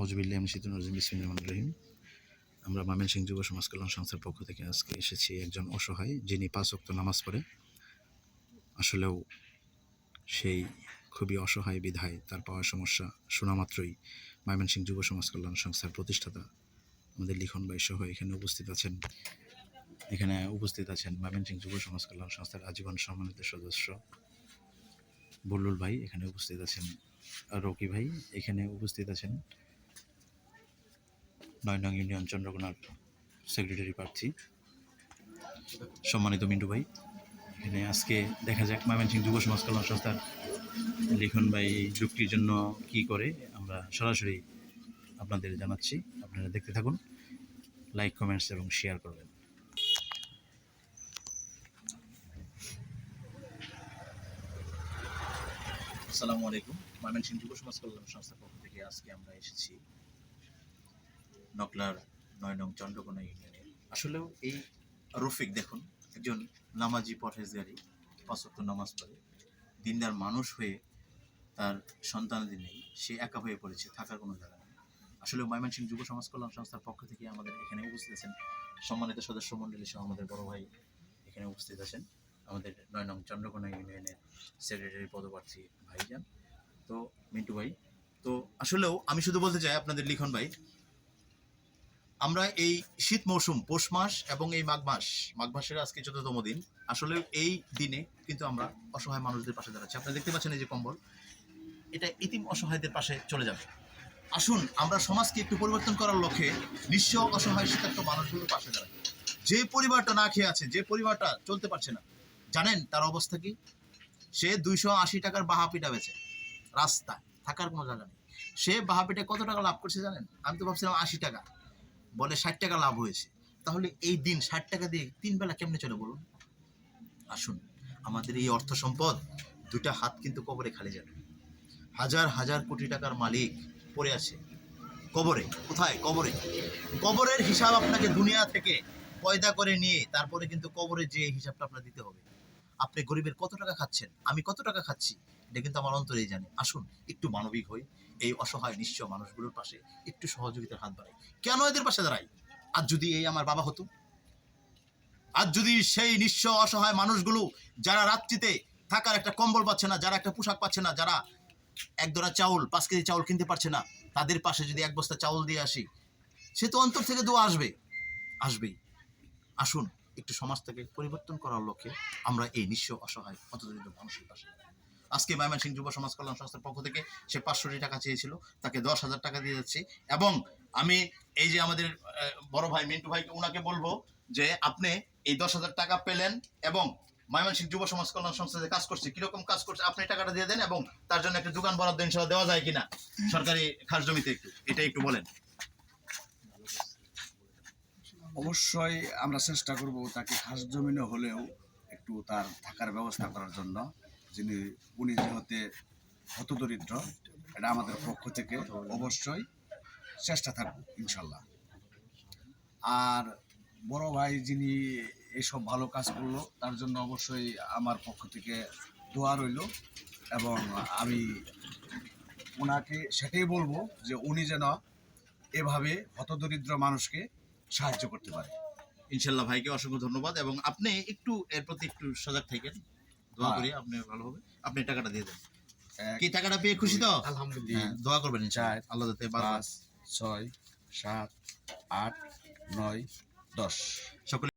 আউজবিল্লাহ রহিম। আমরা ময়মনসিংহ যুব সমাজ কল্যাণ সংস্থার পক্ষ থেকে আজকে এসেছি একজন অসহায় যিনি পাঁচ ওয়াক্ত নামাজ পড়ে। আসলেও সেই খুবই অসহায় বিধায় তার পাওয়ার সমস্যা শোনা মাত্রই ময়মনসিংহ যুব সমাজ কল্যাণ সংস্থার প্রতিষ্ঠাতা আমাদের লিখন ভাই সহ এখানে উপস্থিত আছেন। এখানে উপস্থিত আছেন ময়মনসিংহ যুব সমাজ কল্যাণ সংস্থার আজীবন সম্মানিত সদস্য বল্লুল ভাই। এখানে উপস্থিত আছেন রকি ভাই। এখানে উপস্থিত আছেন নয় ইউনিয়ন চন্দ্রকোনার সেক্রেটারি প্রার্থী। সম্মানিত মিন্টু ভাই, এখানে আজকে দেখা যাক ময়মনসিংহ যুব সমাজ কল্যাণ সংস্থার লিখন ভাই যুক্তির জন্য কি করে, আমরা সরাসরি আপনাদের জানাচ্ছি। আপনারা দেখতে থাকুন লাইক কমেন্টস এবং শেয়ার করবেন। আসসালামু আলাইকুম। ময়মনসিংহ যুব সমাজ কল্যাণ সংস্থার পক্ষ থেকে আজকে আমরা এসেছি নকলার নয় নং চন্দ্রকোনা ইউনিয়নে আসলেও এই রফিক দেখুন, একজন নামাজি পরহেজগারি পাঁচক্ত নামাজ পড়ে, দিনদার মানুষ হয়ে তার সন্তানাদি নেই, সে একা হয়ে পড়েছে, থাকার কোনো জায়গা নেই। আসলে ময়মনসিংহ যুব সমাজ কল্যাণ সংস্থার পক্ষ থেকে আমাদের এখানে উপস্থিত আছেন সম্মানিত সদস্য মণ্ডলী সহ আমাদের বড় ভাই এখানে উপস্থিত আছেন আমাদের নয় নং চন্দ্রকোনা ইউনিয়নের সেক্রেটারি পদপ্রার্থী ভাইজান। তো মিন্টু ভাই, তো আসলেও আমি শুধু বলতে চাই আপনাদের লিখন ভাই আমরা এই শীত মৌসুম, পৌষ মাস এবং এই মাঘ মাস, মাঘ মাসের আজকে চতুর্থতম দিন, আসলে এই দিনে কিন্তু আমরা অসহায় মানুষদের পাশে দাঁড়াচ্ছি। আপনারা দেখতে পাচ্ছেন এই যে কম্বল, এটা ইতিম অসহায়দের পাশে চলে যাবে। আসুন, আমরা সমাজকে একটু পরিবর্তন করার লক্ষ্যে নিঃস্ব অসহায় শীতার্থ মানুষগুলোর পাশে দাঁড়াই। যে পরিবারটা না খেয়ে আছে, যে পরিবারটা চলতে পারছে না, জানেন তার অবস্থা কি? সে দুইশো আশি টাকার বাহাপিটা বেচে, রাস্তায়, থাকার কোনো জায়গা নেই। সে বাহাপিটা কত টাকা লাভ করছে জানেন? আমি তো ভাবছিলাম আশি টাকা। বলে ষাট টাকা লাভ হয়েছে। তাহলে এই দিন ষাট টাকা দিয়ে তিন বেলা কেমনে চলে বলুন? আসুন, আমাদের এই অর্থ সম্পদ দুটা হাত কিন্তু কবরে খালি যাবে। হাজার হাজার কোটি টাকার মালিক পড়ে আছে। কবরে, কোথায়? কবরে। কবরের হিসাব আপনাকে দুনিয়া থেকে পয়দা করে নিয়ে তারপরে কিন্তু কবরে যে হিসাবটা আপনার দিতে হবে। আপনি গরিবের কত টাকা খাচ্ছেন? আমি কত টাকা খাচ্ছি? এটা কিন্তু আমার অন্তরেই জানে। আসুন, একটু মানবিক হই। এই অসহায় নিঃস্ব মানুষগুলোর পাশে একটু সহযোগিতার হাত বাড়াই। কেন এদের পাশে দাঁড়াই? আর যদি এই আমার বাবা হতো? আর যদি সেই নিঃস্ব অসহায় মানুষগুলো যারা রাত্রিতে থাকার একটা কম্বল পাচ্ছে না, যারা একটা পোশাক পাচ্ছে না, যারা এক দোড়া চাউল, পাঁচ কেজি চাউল কিনতে পারছে না, তাদের পাশে যদি এক বস্তা চাউল দিয়ে আসি, সে তো অন্তর থেকে দোয়া আসবে। আসবেই। আসুন একটু সমাজটাকে পরিবর্তন করার লক্ষ্যে আমরা এই নিঃস্ব অসহায় হতদরিদ্র মানুষের পাশে। আজকে ময়মনসিংহ যুব সমাজ কল্যাণ সংস্থার পক্ষ থেকে সে পাঁচশোটি টাকা চেয়েছিল, তাকে দশ হাজার টাকা দিয়ে যাচ্ছি এবং আমি এই যে আমাদের বড় ভাই মিন্টু ভাইকে ওনাকে বলব যে আপনি এই দশ হাজার টাকা পেলেন এবং ময়মনসিংহ যুব সমাজ কল্যাণ সংস্থাতে কাজ করছে, কীরকম কাজ করছে, আপনি টাকাটা দিয়ে দেন এবং তার জন্য একটা দোকান বরাদ্দ ইনশাল্লাহ দেওয়া যায় কিনা সরকারি খাস জমিতে একটু, এটা একটু বলেন অবশ্যই আমরা চেষ্টা করব তাকে খাস জমিনে হলেও একটু তার থাকার ব্যবস্থা করার জন্য। যিনি, উনি যেহেতু হতদরিদ্র, এটা আমাদের পক্ষ থেকে অবশ্যই চেষ্টা থাকব, ইনশাল্লাহ। আর বড় ভাই যিনি এসব ভালো কাজ করল, তার জন্য অবশ্যই আমার পক্ষ থেকে দোয়া রইল এবং আমি ওনাকে সেটাই বলব যে উনি যেন এভাবে হতদরিদ্র মানুষকে সাহায্য করতে পারে। ইনশাল্লাহ ভাইকে অসংখ্য ধন্যবাদ এবং আপনি একটু এর প্রতি একটু সজাগ থাকেন। দোয়া হ্যাঁ। করি আপনি ভালো হবে। আপনি টাকাটা দিয়ে দেন। কি টাকাটা পেয়ে খুশি তো? আলহামদুলিল্লাহ। হ্যাঁ, দোয়া করবেন ইনশাআল্লাহ চার, আল্লাহ যাতে পাঁচ ছয় সাত আট নয় দশ। সকলে